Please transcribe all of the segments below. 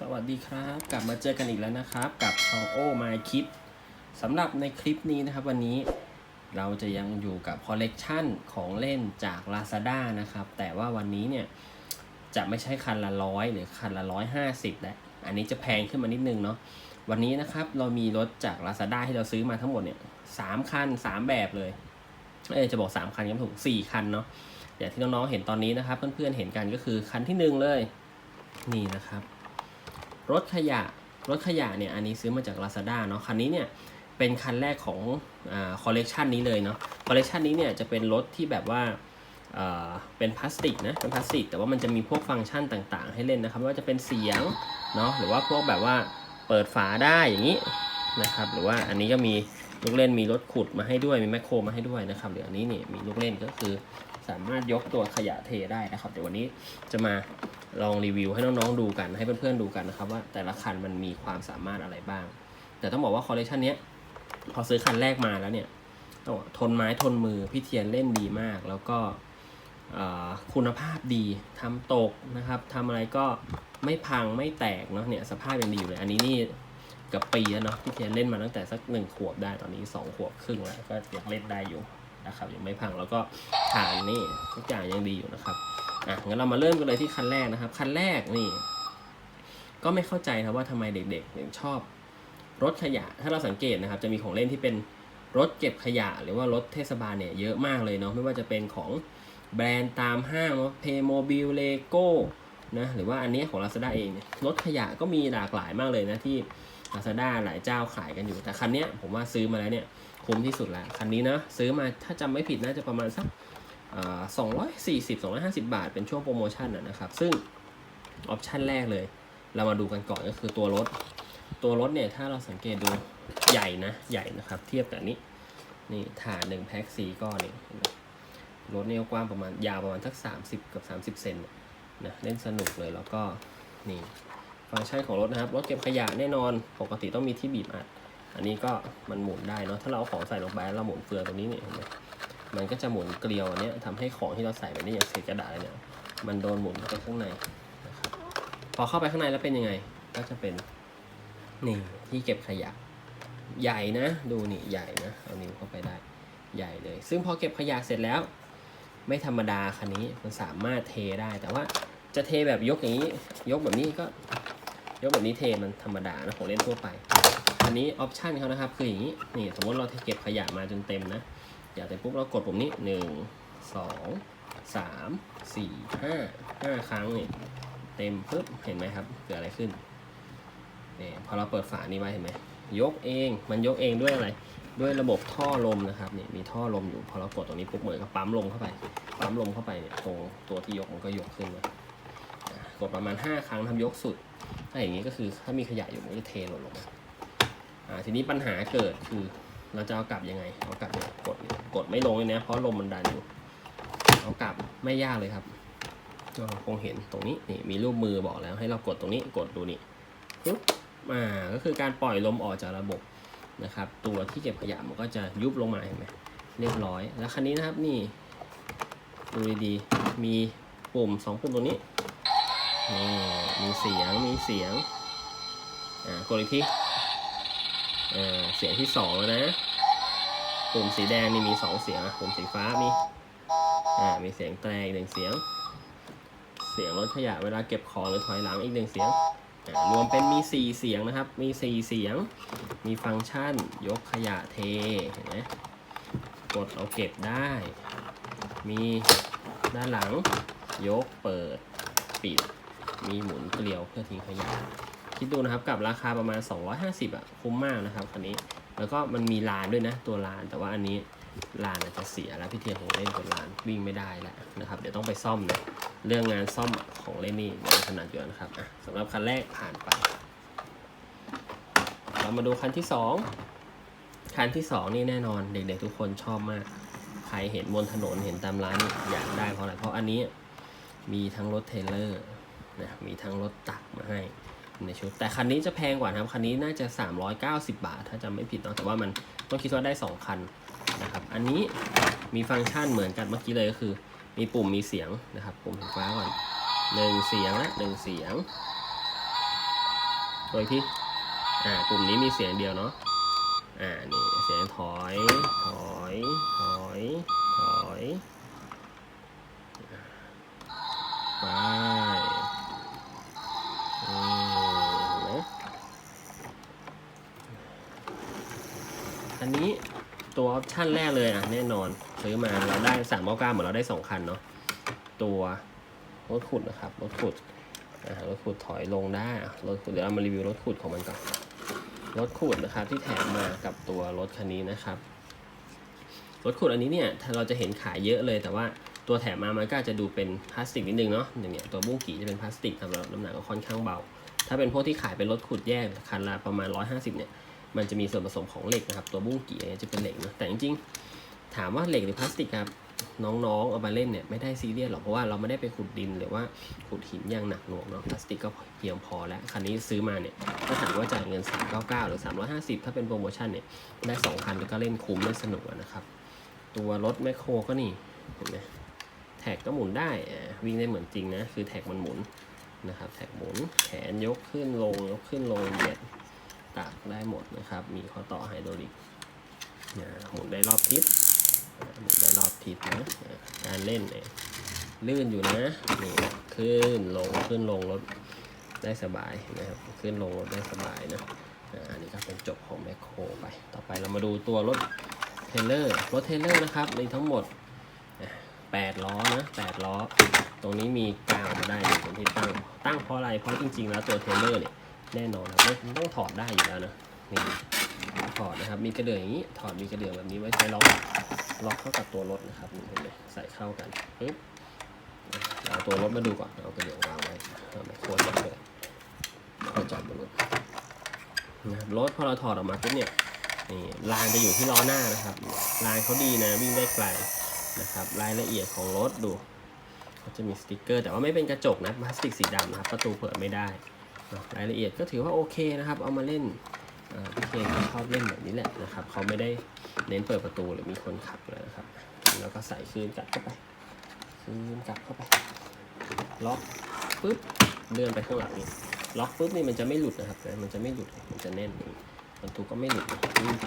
สวัสดีครับ กลับมาเจอกันอีกแล้วนะครับ กับช่องโอ้มาคิดสำหรับในคลิปนี้นะครับ วันนี้เราจะยังอยู่กับคอลเลกชันของเล่นจาก Lazada นะครับ แต่ว่าวันนี้เนี่ยจะไม่ใช่คันละร้อยหรือคันละร้อยห้าสิบแล้วอันนี้จะแพงขึ้นมานิดนึงเนาะวันนี้นะครับเรามีรถจาก Lazada ที่เราซื้อมาทั้งหมดเนี่ยสามคันสามแบบเลยเอ้ยจะบอก3คันก็ถูก4คันเนาะอย่างที่น้องๆเห็นตอนนี้นะครับ เพื่อนๆเห็นกันก็คือคันที่1เลย นี่นะครับ รถขยะ รถขยะเนี่ยอันนี้ซื้อมาจาก Lazada เนาะคันนี้เนี่ยเป็นคันแรกของอ่าคอลเลกชันนี้เลยเนาะคอลเลกชันนี้เนี่ยจะเป็นรถที่แบบว่าเอ่อเป็นพลาสติกนะเป็นพลาสติก แต่ว่ามันจะมีพวกฟังก์ชันต่างๆ ให้เล่นนะครับไม่ว่าจะเป็นเสียงเนาะหรือว่าพวกแบบว่าเปิดฝาได้อย่างนี้นะครับหรือว่าอันนี้ก็มีลูกเล่นมีรถขุดมาให้ด้วยมีแมคโครมาให้ด้วยนะครับหรืออันนี้นี่มีลูกเล่นก็คือสามารถยกตัวขยะเทได้นะครับ เดี๋ยววันนี้จะมา ลองรีวิวให้น้องๆดูกันให้เพื่อนๆดูกันนะครับว่าแต่ละคันมันมีความสามารถอะไรบ้าง แต่ต้องบอกว่าคอลเลคชันนี้พอซื้อคันแรกมาแล้วเนี่ยทนไม้ทนมือพี่เทียนเล่นดีมาก แล้วก็คุณภาพดีทำตกนะครับทำอะไรก็ไม่พังไม่แตกเนาะเนี่ยสภาพยังดีอยู่เลย อันนี้นี่กับปีแล้วเนาะพี่เทียนเล่นมาตั้งแต่สักหนึ่งขวบได้ตอนนี้สองขวบครึ่งแล้วก็ยังเล่นได้อยู่นะครับยังไม่พังแล้วก็ฐานนี่ทุกอย่างยังดีอยู่นะครับ อะงั้นเรามาเริ่มกันเลยที่คันแรกนะครับ คันแรกนี่ ก็ไม่เข้าใจนะว่าทำไมเด็กๆถึงชอบ รถขยะ ถ้าเราสังเกตนะครับ จะมีของเล่นที่เป็นรถเก็บขยะ หรือว่ารถเทศบาลเนี่ยเยอะมากเลยเนาะ ไม่ว่าจะเป็นของแบรนด์ตามห้างเพย์โมบิลเลโก้นะ หรือว่าอันนี้ของ Lazada เองเนี่ยรถขยะก็มีหลากหลายมากเลยนะที่ Lazada หลายเจ้าขายกันอยู่ แต่คันนี้ผมว่าซื้อมาแล้วเนี่ยคุ้มที่สุดแล้ว คันนี้นะซื้อมาถ้าจำไม่ผิดน่าจะประมาณสัก สองร้อยสี่สิบสองร้อยห้าสิบาท เป็นช่วงโปรโมชั่นนะครับ ซึ่งออปชันแรกเลย เรามาดูกันก่อนก็คือตัวรถ ตัวรถเนี่ย ถ้าเราสังเกตดูใหญ่นะ ใหญ่นะครับ เทียบกับนี้ นี่ฐานหนึ่งแพ็คสีก้อนนี่รถเนี่ยกว้างประมาณยาวประมาณสักสามสิบกับสามสิบเซนนะ เล่นสนุกเลยแล้วก็นี่ฟังก์ชันของรถนะครับ รถเก็บขยะแน่นอน ปกติต้องมีที่บีบอัด อันนี้ก็มันหมุนได้เนาะ ถ้าเราเอาของใส่ลงไปแล้วเราหมุนเฟืองตรงนี้เนี่ยเห็นไหม มันก็จะหมุนเกลียวอันเนี้ยทำให้ของที่เราใส่ไปนี่อย่างเศษกระดาษอะไรเนี่ยมันโดนหมุนเข้าไปข้างในนะครับพอเข้าไปข้างในแล้วเป็นยังไง ก็จะเป็นนี่ที่เก็บขยะใหญ่นะ ดูนี่ใหญ่นะเอานิ้วเข้าไปได้ใหญ่เลย ซึ่งพอเก็บขยะเสร็จแล้ว ไม่ธรรมดาคันนี้มันสามารถเทได้ แต่ว่าจะเทแบบยกอย่างนี้ ยกแบบนี้ก็ยกแบบนี้เทมันธรรมดานะของเล่นทั่วไป อันนี้ออปชันเขานะครับคืออย่างนี้นี่สมมติเราเก็บขยะมาจนเต็มนะ อยากแต่ปุ๊บเรากดปุ่มนี้หนึ่งสองสามสี่ห้าห้าครั้งนี่เต็มปุ๊บเห็นไหมครับเกิดอะไรขึ้นเนี่ยพอเราเปิดฝานี้ไว้เห็นไหมยกเองมันยกเองด้วยอะไรด้วยระบบท่อลมนะครับนี่มีท่อลมอยู่พอเรากดตรงนี้ปุ๊บเหมือนกับปั๊มลมเข้าไปปั๊มลมเข้าไปเนี่ยตรงตัวที่ยกมันก็ยกขึ้นมากดประมาณ 5 ครั้งทำยกสุดถ้าอย่างนี้ก็คือถ้ามีขยะอยู่มันก็จะเทหล่นลงอ่าทีนี้ปัญหาเกิดคือเราจะเอากลับยังไงเอากลับเนี่ย กดไม่ลงเลยนะเพราะลมมันดันอยู่เอากลับไม่ยากเลยครับก็คงเห็นตรงนี้นี่มีรูปมือบอกแล้วให้เรากดตรงนี้กดดูนี่ปุ๊บอ่าก็คือการปล่อยลมออกจากระบบนะครับ ตัวที่เก็บขยะมันก็จะยุบลงมาเห็นไหมเรียบร้อย แล้วคันนี้นะครับนี่ดูดีๆมีปุ่มสองปุ่มตรงนี้นี่มีเสียงมีเสียงอ่ากดอีกทีเออเสียงที่สองแล้วนะ ปุ่มสีแดงนี่มีสองเสียงอะปุ่มสีฟ้ามีอ่ามีเสียงแตรอีกหนึ่งเสียง เสียงรถขยะเวลาเก็บของหรือถอยหลังอีกหนึ่งเสียงอ่ารวมเป็นมีสี่เสียงนะครับ มีสี่เสียง มีฟังก์ชัน ยกขยะเท เห็นไหมกดเอาเก็บได้ มีด้านหลัง ยกเปิด ปิด มีหมุนเกลียวเพื่อทิ้งขยะ คิดดูนะครับกับราคาประมาณ 250 อะ คุ้มมากนะครับคันนี้ แล้วก็มันมีลานด้วยนะตัวลาน แต่ว่าอันนี้ลานอาจจะเสียแล้วพี่เทียนของเล่นตัวลานวิ่งไม่ได้แล้วนะครับ เดี๋ยวต้องไปซ่อมนะเรื่องงานซ่อมของเล่นนี่งานถนัดอยู่นะครับสำหรับคันแรกผ่านไป เรามาดูคันที่สองคันที่สองนี่แน่นอนเด็กๆทุกคนชอบมาก ใครเห็นบนถนนเห็นตามร้านอยากได้เพราะอะไรเพราะอันนี้มีทั้งรถเทรลเลอร์นะมีทั้งรถตักมาให้ ในชุด แต่คันนี้จะแพงกว่านะครับ คันนี้น่าจะ 390 บาท ถ้าจำไม่ผิดเนาะ แต่ว่ามันต้องคิดว่าได้ 2 คันนะครับ อันนี้มีฟังก์ชันเหมือนกันเมื่อกี้เลยก็คือ มีปุ่มมีเสียงนะครับปุ่มสีฟ้าก่อนหนึ่งเสียงและหนึ่งเสียง โดยที่ อ่าปุ่มนี้มีเสียงเดียวเนาะ อ่า นี่เสียงถอย ถอย ถอย ถอยไป ตัวออปชั่นแรกเลยอะแน่นอนซื้อมาเราได้สามเก้าเก้าเหมือนเราได้สองคันเนาะตัวรถขุดนะครับรถขุดอ่ารถขุดถอยลงได้รถขุดเดี๋ยวเรามารีวิวรถขุดของมันก่อนรถขุดนะครับที่แถมมากับตัวรถคันนี้นะครับรถขุดอันนี้เนี่ยถ้าเราจะเห็นขายเยอะเลยแต่ว่าตัวแถมมามันก็อาจจะดูเป็นพลาสติกนิดนึงเนาะอย่างเงี้ยตัวบุ้งกี่จะเป็นพลาสติกครับแล้วน้ำหนักก็ค่อนข้างเบา ถ้าเป็นพวกที่ขายเป็นรถขุดแยกคันละประมาณ 150เนี่ย มันจะมีส่วนผสมของเหล็กนะครับ ตัวบุ้งกี่เนี่ยจะเป็นเหล็กเนาะแต่จริงๆ ถามว่าเหล็กหรือพลาสติกครับน้องๆ เอามาเล่นเนี่ยไม่ได้ซีเรียสหรอกเพราะว่าเราไม่ได้ไปขุดดินหรือว่าขุดหินอย่างหนักหน่วงเนาะพลาสติกก็เพียงพอแล้วคันนี้ซื้อมาเนี่ยถ้าถามว่าจ่ายเงิน 399 หรือ 350 ถ้าเป็นโปรโมชั่นเนี่ยได้2คันก็เล่นคุ้มเล่นสนุกนะครับ ตัวรถแมคโครก็นี่เห็นไหมแท็กก็หมุนได้วิ่งได้เหมือนจริงนะคือแท็กมันหมุนนะครับแท็กหมุนแขนยกขึ้นลงยกขึ้นลงเหยียด ตักได้หมดนะครับ มีข้อต่อไฮดรอลิกอ่าหมุนได้รอบทิศหมุนได้รอบทิศนะการเล่นเนี่ยลื่นอยู่นะนี่ขึ้นลงขึ้นลงรถได้สบายนะครับขึ้นลงรถได้สบายนะอันนี้ก็เป็นจบของแมคโครไป ต่อไปเรามาดูตัวรถเทรลเลอร์รถเทรลเลอร์นะครับมีทั้งหมดอะแปดล้อนะแปดล้อ ตรงนี้มีกาวมาได้มีส่วนที่ตั้ง ตั้งเพราะอะไร เพราะจริงๆ แล้วตัวเทรลเลอร์เนี่ย แน่นอนครับไม่ต้องถอดได้อยู่แล้วนะนี่ถอดนะครับ มีกระเดื่องอย่างนี้ ถอดมีกระเดื่องแบบนี้ไว้ใช้ล็อกล็อกเข้ากับตัวรถนะครับนี่เห็นไหมใส่เข้ากันปึ๊บเอาตัวรถมาดูก่อนเอากระเดื่องวางไว้เอาไมโครจับเลยพอจอดบนรถนะครับรถพอเราถอดออกมาปุ๊บเนี่ยนี่ลานจะอยู่ที่ล้อหน้านะครับลานเขาดีนะวิ่งได้ไกลนะครับรายละเอียดของรถดูเขาจะมีสติกเกอร์ แต่ว่าไม่เป็นกระจกนะพลาสติกสีดำนะครับ ประตูเปิดไม่ได้ รายละเอียดก็ถือว่าโอเคนะครับ เอามาเล่นเอ่อพี่เคก็ชอบเล่นแบบนี้แหละนะครับเขาไม่ได้เน้นเปิดประตูหรือมีคนขับเลยนะครับ แล้วก็ใส่คืนกลับเข้าไปคืนกลับเข้าไป ล็อกปุ๊บเลื่อนไปข้างหลังนี่ล็อกปุ๊บนี่มันจะไม่หลุดนะครับมันจะไม่หลุดมันจะแน่นนี่ประตูก็ไม่หลุดวิ่งไป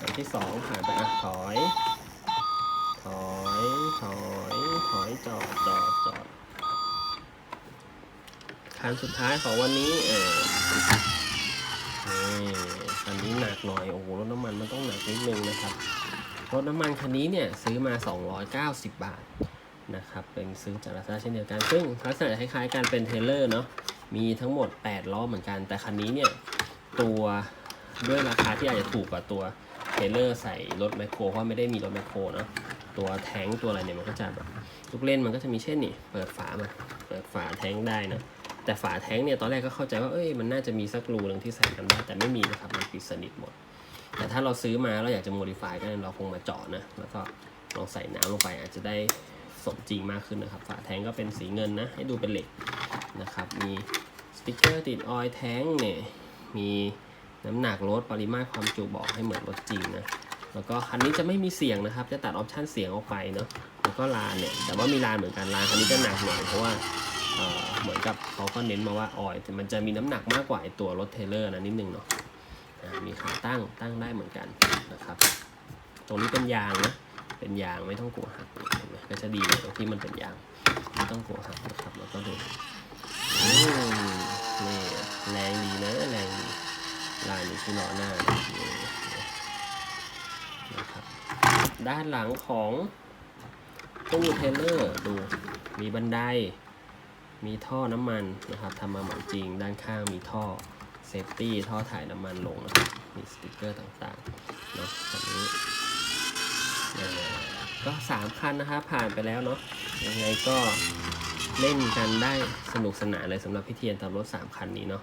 อันที่สองผ่านไปอะถอย ถอย ถอย ถอยจอดจอดจอด คันสุดท้ายของวันนี้เออนี่คันนี้หนักหน่อย โอ้โห รถน้ำมันมันต้องหนักนิดนึงนะครับ รถน้ำมันคันนี้เนี่ยซื้อมา 290 บาทนะครับ เป็นซื้อจากลาซาเช่นเดียวกัน ซึ่งลักษณะคล้ายๆกันเป็นเทเลอร์เนาะ มีทั้งหมด 8 ล้อเหมือนกัน แต่คันนี้เนี่ยตัวด้วยราคาที่อาจจะถูกกว่าตัวเทเลอร์ใส่รถแมคโครเพราะไม่ได้มีรถแมคโครเนาะ ตัวแท้งตัวอะไรเนี่ยมันก็จะแบบลูกเล่นมันก็จะมีเช่นนี่ เปิดฝามา เปิดฝาแท้งได้นะ แต่ฝาแท้งเนี่ยตอนแรกก็เข้าใจว่าเอ้ยมันน่าจะมีสักรูหนึ่งที่ใส่กันได้แต่ไม่มีนะครับมันปิดสนิทหมด แต่ถ้าเราซื้อมาเราอยากจะโมดิฟายก็เราคงมาเจาะนะแล้วก็ลองใส่น้ำลงไปอาจจะได้สมจริงมากขึ้นนะครับ ฝาแท้งก็เป็นสีเงินนะ ให้ดูเป็นเหล็กนะครับ มีสติกเกอร์ติดออยแท้งเนี่ยมีน้ำหนักรถปริมาตรความจุบอกให้เหมือนรถจริงนะแล้วก็คันนี้จะไม่มีเสียงนะครับ จะตัดออปชันเสียงออกไปเนาะแล้วก็ลานเนี่ยแต่ว่ามีลานเหมือนกันลานคันนี้ก็หนักหน่อยเพราะว่า เหมือนกับเขาก็เน้นมาว่าออยล์มันจะมีน้ำหนักมากกว่าตัวรถเทเลอร์นะนิดนึงเนาะมีขาตั้งตั้งได้เหมือนกันนะครับ ตรงนี้เป็นยางนะเป็นยางไม่ต้องกลัวหักเห็นไหมก็จะดีเลยตรงที่มันเป็นยางไม่ต้องกลัวหักนะครับแล้วก็ดูอืมนี่แรงดีนะแรงดีลายนี้ที่ล้อหน้านะครับด้านหลังของตู้เทเลอร์ดูมีบันได มีท่อน้ำมันนะครับทำมาเหมือนจริง ด้านข้างมีท่อเซฟตี้ท่อถ่ายน้ำมันลงนะครับมีสติกเกอร์ต่างๆเนาะอันนี้ก็สามคันนะครับผ่านไปแล้วเนาะยังไงก็เล่นกันได้สนุกสนานเลยสำหรับพี่เทียนทำรถสามคันนี้เนาะ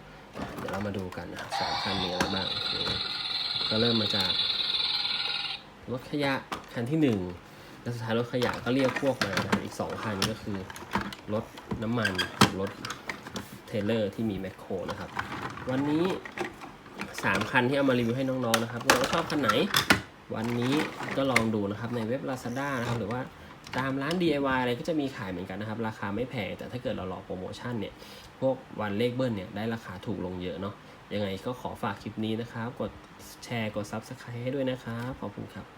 เดี๋ยวเรามาดูกันนะครับสามคันมีอะไรบ้างก็เริ่มมาจากรถขยะคันที่หนึ่งแล้วสุดท้ายรถขยะก็เรียกพวกมานะครับอีกสองคันก็คือรถ น้ำมันรถเทเลอร์ที่มีแมคโครนะครับ วันนี้สามคันที่เอามารีวิวให้น้องๆนะครับเราชอบคันไหน วันนี้ก็ลองดูนะครับในเว็บ Lazada นะครับหรือว่าตามร้าน DIY อะไรก็จะมีขายเหมือนกันนะครับ ราคาไม่แพงแต่ถ้าเกิดเรารอโปรโมชั่นเนี่ย พวกวันเลขเบิ้ลเนี่ยได้ราคาถูกลงเยอะเนาะยังไงก็ขอฝากคลิปนี้นะครับ กดแชร์กด Subscribe ให้ด้วยนะครับ ขอบคุณครับ